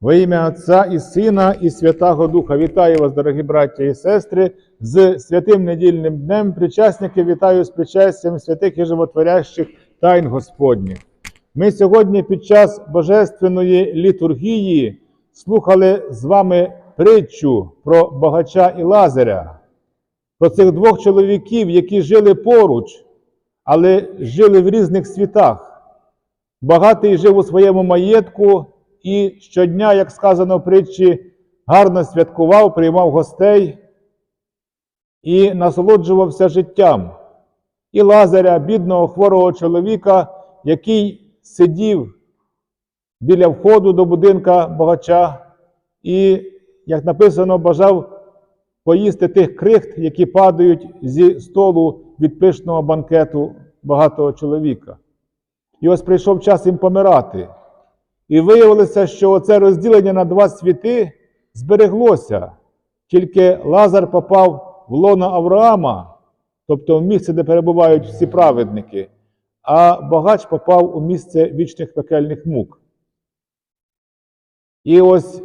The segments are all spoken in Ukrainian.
Во ім'я Отця і Сина, і Святого Духа. Вітаю вас, дорогі браття і сестри, з святим недільним днем. Причасники вітаю з причастям святих і животворящих тайн Господніх. Ми сьогодні під час Божественної літургії слухали з вами притчу про багача і Лазаря, про цих двох чоловіків, які жили поруч, але жили в різних світах. Багатий жив у своєму маєтку і щодня, як сказано в притчі, гарно святкував, приймав гостей і насолоджувався життям. І Лазаря, бідного хворого чоловіка, який сидів біля входу до будинка багача, і, як написано, бажав поїсти тих крихт, які падають зі столу від пишного банкету багатого чоловіка. І ось прийшов час їм помирати. І виявилося, що оце розділення на два світи збереглося. Тільки Лазар попав в лоно Авраама, тобто в місце, де перебувають всі праведники, а багач попав у місце вічних пекельних мук. І ось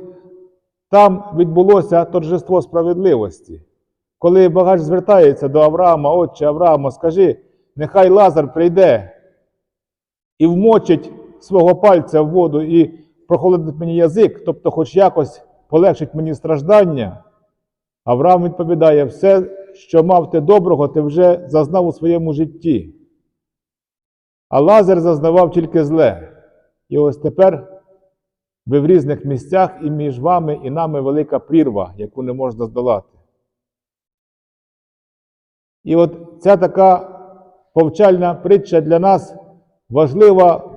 там відбулося торжество справедливості. Коли багач звертається до Авраама, отче Авраама, скажи, нехай Лазар прийде і вмочить свого пальця в воду і прохолодить мені язик, тобто хоч якось полегшить мені страждання. Авраам відповідає: все, що мав ти доброго, ти вже зазнав у своєму житті. А Лазар зазнавав тільки зле. І ось тепер ви в різних місцях, і між вами і нами велика прірва, яку не можна здолати. І от ця така повчальна притча для нас важлива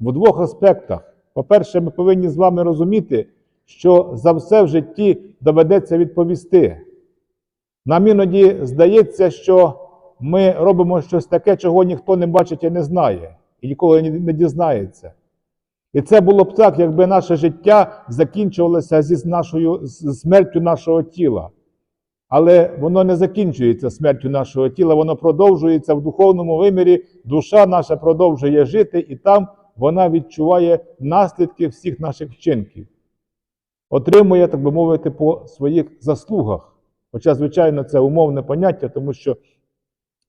в двох аспектах. По-перше, ми повинні з вами розуміти, що за все в житті доведеться відповісти. Нам іноді здається, що ми робимо щось таке, чого ніхто не бачить і не знає, і ніколи не дізнається. І це було б так, якби наше життя закінчувалося зі нашою смертю нашого тіла. Але воно не закінчується смертю нашого тіла, воно продовжується в духовному вимірі, душа наша продовжує жити, і там вона відчуває наслідки всіх наших вчинків. Отримує, так би мовити, по своїх заслугах. Хоча, звичайно, це умовне поняття, тому що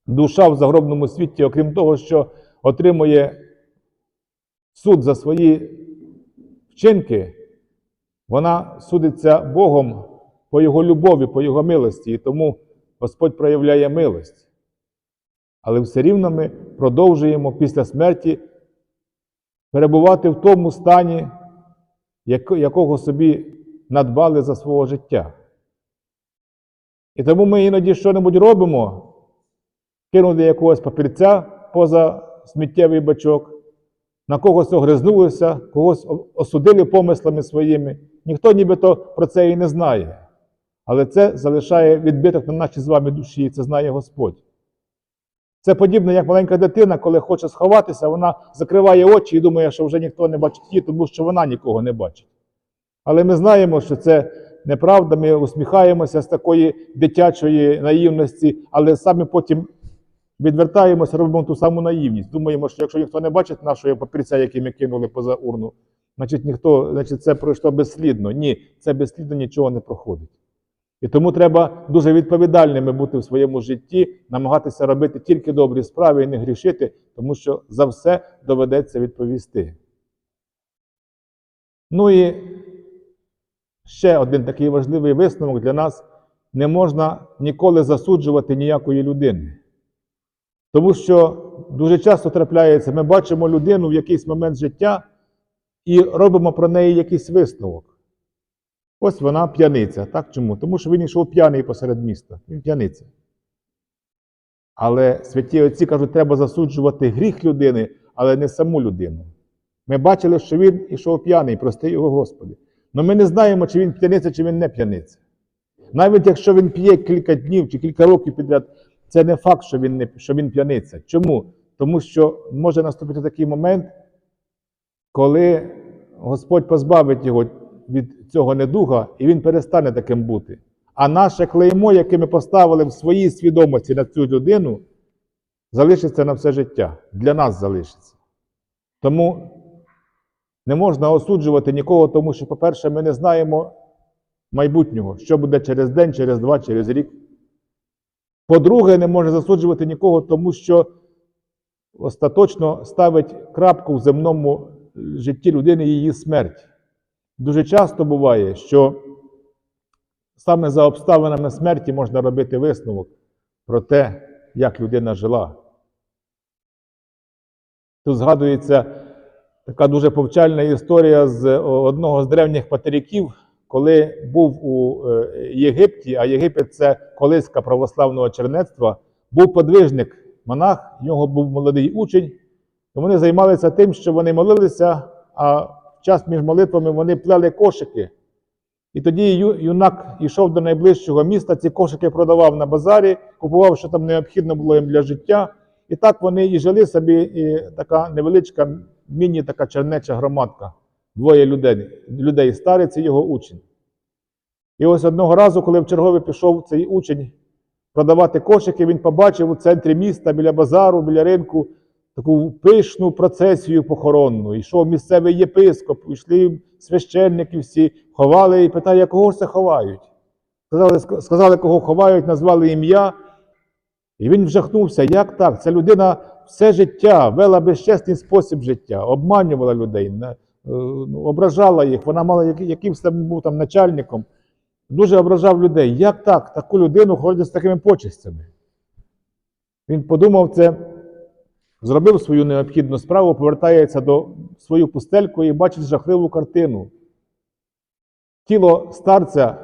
душа в загробному світі, окрім того, що отримує суд за свої вчинки, вона судиться Богом по Його любові, по Його милості, і тому Господь проявляє милость. Але все рівно ми продовжуємо після смерті перебувати в тому стані, якого собі надбали за свого життя. І тому ми іноді що-небудь робимо, кинули якогось папірця поза сміттєвий бачок, на когось огризнулися, когось осудили помислами своїми. Ніхто нібито про це і не знає. Але це залишає відбиток на нашій з вами душі, і це знає Господь. Це подібно, як маленька дитина, коли хоче сховатися, вона закриває очі і думає, що вже ніхто не бачить її, тому що вона нікого не бачить. Але ми знаємо, що це неправда, ми усміхаємося з такої дитячої наївності, але самі потім відвертаємося, робимо ту саму наївність. Думаємо, що якщо ніхто не бачить нашого папірця, який ми кинули поза урну, значить ніхто, значить це пройшло безслідно. Ні, це безслідно нічого не проходить. І тому треба дуже відповідальними бути в своєму житті, намагатися робити тільки добрі справи і не грішити, тому що за все доведеться відповісти. Ну і ще один такий важливий висновок для нас: не можна ніколи засуджувати ніякої людини. Тому що дуже часто трапляється, ми бачимо людину в якийсь момент життя і робимо про неї якийсь висновок. Ось вона п'яниця. Так чому? Тому що він йшов п'яний посеред міста. Він п'яниця. Але святі отці кажуть, треба засуджувати гріх людини, але не саму людину. Ми бачили, що він йшов п'яний, прости його Господи. Але ми не знаємо, чи він п'яниця, чи він не п'яниця. Навіть якщо він п'є кілька днів чи кілька років підряд, це не факт, що він, не, що він п'яниця. Чому? Тому що може наступити такий момент, коли Господь позбавить його від цього недуга, і він перестане таким бути. А наше клеймо, яке ми поставили в своїй свідомості на цю людину, залишиться на все життя. Для нас залишиться. Тому Не можна осуджувати нікого, тому що, по-перше, ми не знаємо майбутнього, що буде через день, через два, через рік. По-друге, не можна засуджувати нікого, тому що остаточно ставить крапку в земному житті людини її смерть. Дуже часто буває, що саме за обставинами смерті можна робити висновок про те, як людина жила. Тут згадується така дуже повчальна історія з одного з древніх патериків, коли був у е, Єгипті, а Єгипет це колиска православного чернецтва, був подвижник, монах, в нього був молодий учень, і вони займалися тим, що вони молилися, а час між молитвами вони плели кошики. І тоді юнак йшов до найближчого міста, ці кошики продавав на базарі, купував, що там необхідно було їм для життя. І так вони і жили собі, і така невеличка міні така чернеча громадка. Двоє людей, людей старець і його учень. І ось одного разу, коли в чергове пішов цей учень продавати кошики, він побачив у центрі міста біля базару, біля ринку таку пишну процесію похоронну. Йшов місцевий єпископ, йшли священники всі, ховали і питає, кого це ховають. Сказали, сказали, кого ховають, назвали ім'я. І він вжахнувся, як так? Ця людина все життя вела безчесний спосіб життя, обманювала людей, е, ну, ображала їх, вона мала якимсь там був там начальником, дуже ображав людей. Як так? Таку людину ходять з такими почестями. Він подумав це, зробив свою необхідну справу, повертається до свою пустельку і бачить жахливу картину. Тіло старця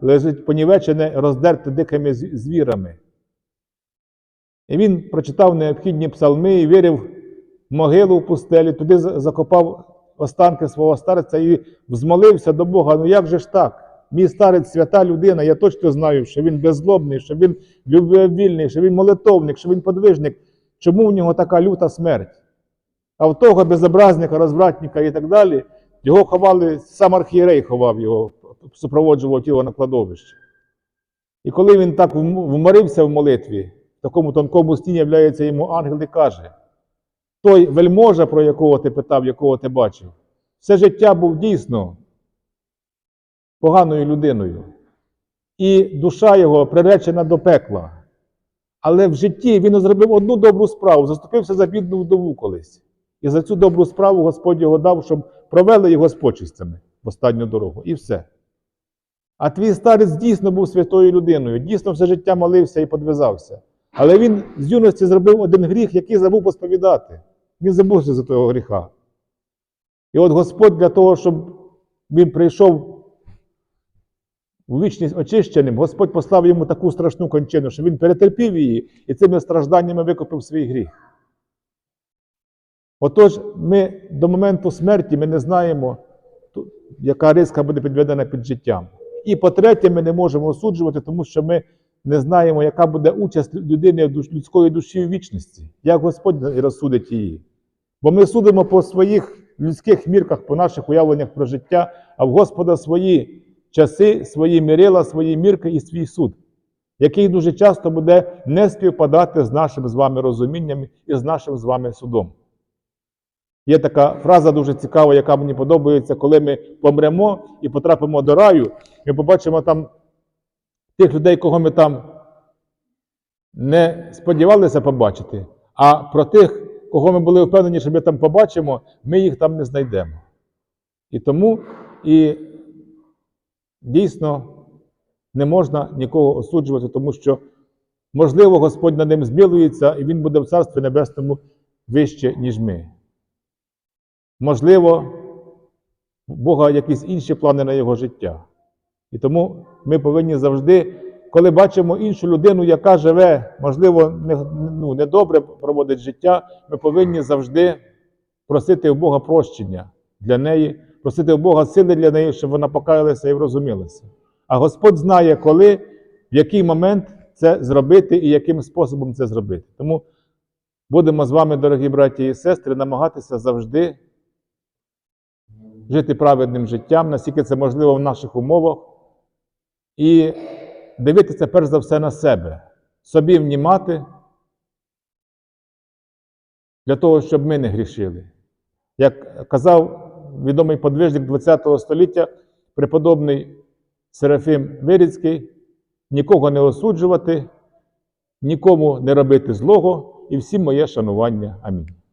лежить понівечене, роздерте дикими звірами. І він прочитав необхідні псалми і вірив в могилу в пустелі, туди закопав останки свого старця і взмолився до Бога. Ну як же ж так? Мій старець свята людина, я точно знаю, що він беззлобний, що він любвеобільний, що він молитовник, що він подвижник. Чому в нього така люта смерть? А в того безобразника, розвратника і так далі, його ховали, сам архієрей ховав його, супроводжував тіло на кладовище. І коли він так вм- вморився в молитві, в такому тонкому стіні являється йому ангел і каже: той вельможа, про якого ти питав, якого ти бачив, все життя був дійсно поганою людиною. І душа його приречена до пекла. Але в житті він зробив одну добру справу, заступився за бідну вдову колись. І за цю добру справу Господь його дав, щоб провели його з почистями в останню дорогу. І все. А твій старець дійсно був святою людиною, дійсно все життя молився і подвизався. Але він з юності зробив один гріх, який забув посповідати. Він забувся за того гріха. І от Господь для того, щоб він прийшов у вічність очищеним, Господь послав йому таку страшну кончину, що він перетерпів її і цими стражданнями викупив свій гріх. Отож, ми до моменту смерті ми не знаємо, яка риска буде підведена під життям. І по-третє, ми не можемо осуджувати, тому що ми не знаємо, яка буде участь людини людської душі в вічності, як Господь розсудить її. Бо ми судимо по своїх людських мірках, по наших уявленнях про життя, а в Господа свої часи, свої мірила, свої мірки і свій суд, який дуже часто буде не співпадати з нашим з вами розумінням і з нашим з вами судом. Є така фраза дуже цікава, яка мені подобається, коли ми помремо і потрапимо до раю, ми побачимо там тих людей, кого ми там не сподівалися побачити, а про тих, кого ми були впевнені, що ми там побачимо, ми їх там не знайдемо. І тому і дійсно не можна нікого осуджувати, тому що, можливо, Господь над ним змілується, і він буде в Царстві Небесному вище, ніж ми. Можливо, у Бога якісь інші плани на його життя. І тому ми повинні завжди, коли бачимо іншу людину, яка живе, можливо, не, ну, недобре проводить життя, ми повинні завжди просити у Бога прощення для неї, просити у Бога сили для неї, щоб вона покаялася і врозумілася. А Господь знає, коли, в який момент це зробити і яким способом це зробити. Тому будемо з вами, дорогі браті і сестри, намагатися завжди жити праведним життям, наскільки це можливо в наших умовах, і дивитися перш за все на себе, собі внімати, для того, щоб ми не грішили. Як казав відомий подвижник ХХ століття, преподобний Серафим Вирицький, нікого не осуджувати, нікому не робити злого і всім моє шанування. Амінь.